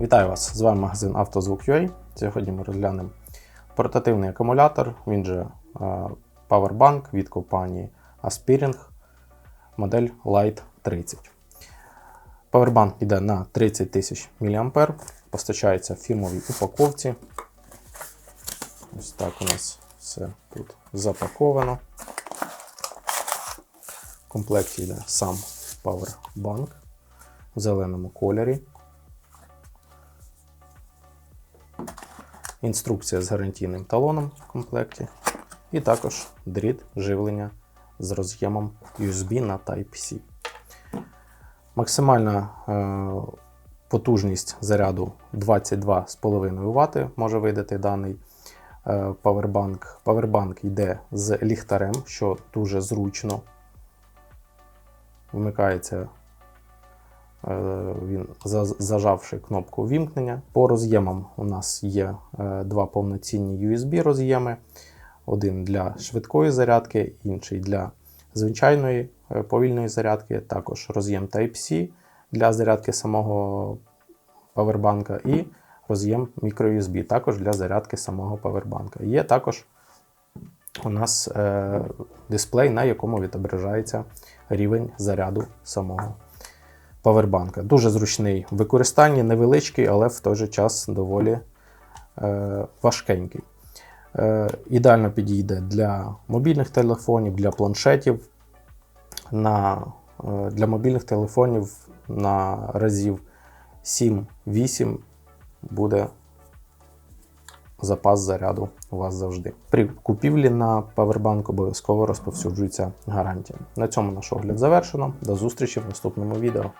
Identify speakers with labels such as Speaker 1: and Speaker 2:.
Speaker 1: Вітаю вас! З вами магазин «Автозвук.UA». Сьогодні ми розглянемо портативний акумулятор, він же е, Powerbank від компанії Aspiring, модель Light 30. Powerbank йде на 30 тисяч мА, постачається в фірмовій упаковці. Ось так у нас все тут запаковано. В комплекті йде сам Powerbank в зеленому кольорі. Інструкція з гарантійним талоном в комплекті. І також дріт живлення з роз'ємом USB на Type-C. Максимальна е, потужність заряду 22,5 Вт може видати даний е, Powerbank. Powerbank йде з ліхтарем, що дуже зручно. Вмикається він зажавши кнопку вімкнення. По роз'ємам у нас є е, два повноцінні USB роз'єми. Один для швидкої зарядки, інший для звичайної е, повільної зарядки. Також роз'єм Type-C для зарядки самого павербанка і роз'єм microUSB також для зарядки самого павербанка. Є також у нас е, дисплей, на якому відображається рівень заряду самого павербанка. Дуже зручний в використанні, невеличкий, але в той же час доволі е, важкенький. Е, ідеально підійде для мобільних телефонів, для планшетів. На, е, для мобільних телефонів на разів 7-8 буде запас заряду у вас завжди. При купівлі на павербанк обов'язково розповсюджується гарантія. На цьому наш огляд завершено. До зустрічі в наступному відео.